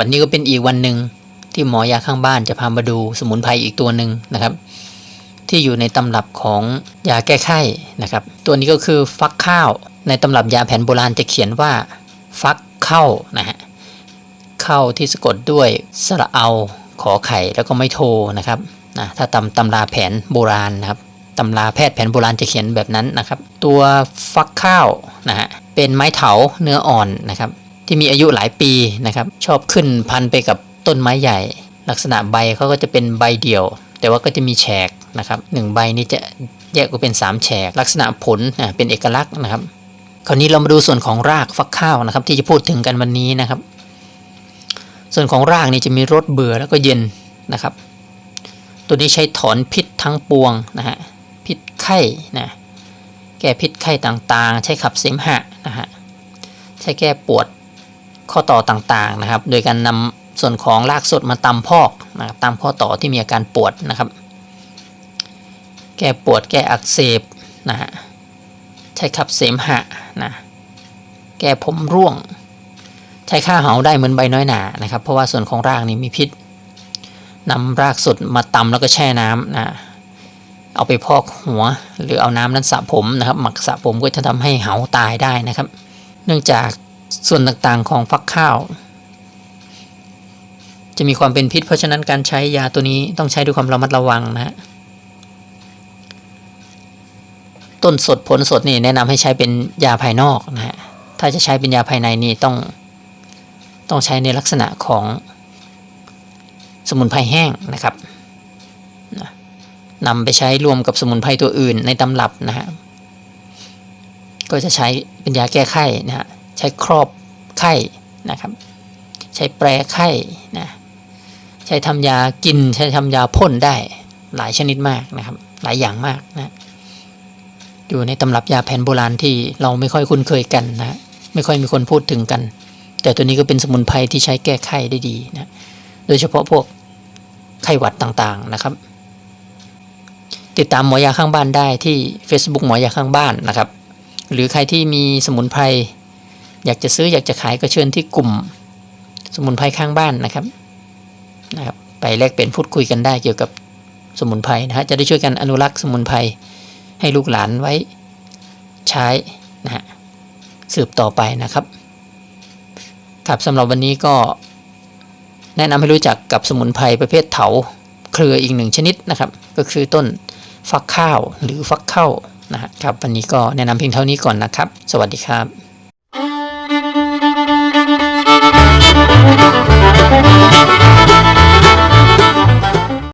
วันนี้ก็เป็นอีกวันหนึ่งที่หมอยาข้างบ้านจะพามาดูสมุนไพรอีกตัวหนึ่งนะครับ ที่อยู่ในตำรับของยาแก้ไข้นะครับ ตัวนี้ก็คือฟักข้าวในตำรับยาแผนโบราณจะเขียนว่า ฟักเข้านะฮะเข้าที่สะกดด้วยสระเอาขอไข่แล้วก็ไม่โทนะครับนะถ้าตำตำราแผนโบราณนะครับตำราแพทย์แผนโบราณจะเขียนแบบนั้นนะครับ ตัวฟักข้าวนะฮะเป็นไม้เถาเนื้ออ่อนนะครับ ที่มีอายุหลายปีนะครับ ชอบขึ้นพันไปกับต้นไม้ใหญ่ ลักษณะใบเขาก็จะเป็นใบเดี่ยว แต่ว่าก็จะมีแฉกนะครับหนึ่งใบนี้จะแยกออกเป็น 3 แฉก ลักษณะผลนะเป็นเอกลักษณ์นะครับ คราวนี้เรามาดูส่วนของรากฟักข้าวนะครับ ที่จะพูดถึงกันวันนี้นะครับ ส่วนของรากนี่จะมีรสเบื่อแล้วก็เย็นนะครับ ตัวนี้ใช้ถอนพิษทั้งปวงนะฮะพิษไข้นะแก้พิษไข้ต่างๆ ใช้ขับเสมหะนะฮะใช้แก้ปวด ข้อต่อต่างๆนะครับ โดยการนำส่วนของรากสดมาตำพอกนะครับตามข้อต่อที่มีอาการปวดนะครับ แก้ปวดแก้อักเสบนะฮะใช้ขับเสมหะนะแก้ผมร่วง ใช้ฆ่าเหาได้เหมือนใบน้อยหนานะครับ เพราะว่าส่วนของรากนี้มีพิษนำรากสดมาตำแล้วก็แช่น้ำนะเอาไปพอกหัว หรือเอาน้ำนั้นสระผมนะครับ หมักสระผมก็จะทำให้เหาตายได้นะครับ เนื่องจาก ส่วนต่างๆของฟักข้าว จะมีความเป็นพิษ เพราะฉะนั้นการใช้ยาตัวนี้ต้องใช้ด้วยความระมัดระวังนะฮะต้นสดผลสดนี่แนะนำให้ใช้เป็นยาภายนอกนะฮะถ้าจะใช้เป็นยาภายในนี่ต้องต้องใช้ในลักษณะของสมุนไพรแห้งนะครับนะนำไปใช้รวมกับสมุนไพรตัวอื่นในตำรับนะฮะก็จะใช้เป็นยาแก้ไข้นะฮะ ใช้ครอบไข้นะครับ ใช้แปรไข้นะใช้ทำยากิน ใช้ทำยาพ่นได้หลายชนิดมากนะครับ หลายอย่างมากนะอยู่ในตำรับยาแผนโบราณที่เราไม่ค่อยคุ้นเคยกันนะไม่ค่อยมีคนพูดถึงกัน แต่ตัวนี้ก็เป็นสมุนไพรที่ใช้แก้ไข้ได้ดีนะโดยเฉพาะพวกไข้หวัดต่างๆนะครับ ติดตามหมอยาข้างบ้านได้ที่ Facebook หมอยาข้างบ้านนะครับ หรือใครที่มีสมุนไพร อยากจะซื้ออยากจะขายก็เชิญที่กลุ่ม สมุนไพรข้างบ้านนะครับนะครับ ไปแลกเปลี่ยนพูดคุยกันได้เกี่ยวกับสมุนไพรนะฮะจะได้ช่วยกันอนุรักษ์สมุนไพรให้ลูกหลานไว้ใช้นะฮะสืบต่อไปนะครับ ครับสำหรับวันนี้ก็แนะนำให้รู้จักกับสมุนไพรประเภทเถาเครืออีกหนึ่งชนิดนะครับ ก็คือต้นฟักข้าวหรือฟักเข้านะฮะครับวันนี้ก็แนะนำเพียงเท่านี้ก่อนนะครับ สวัสดีครับ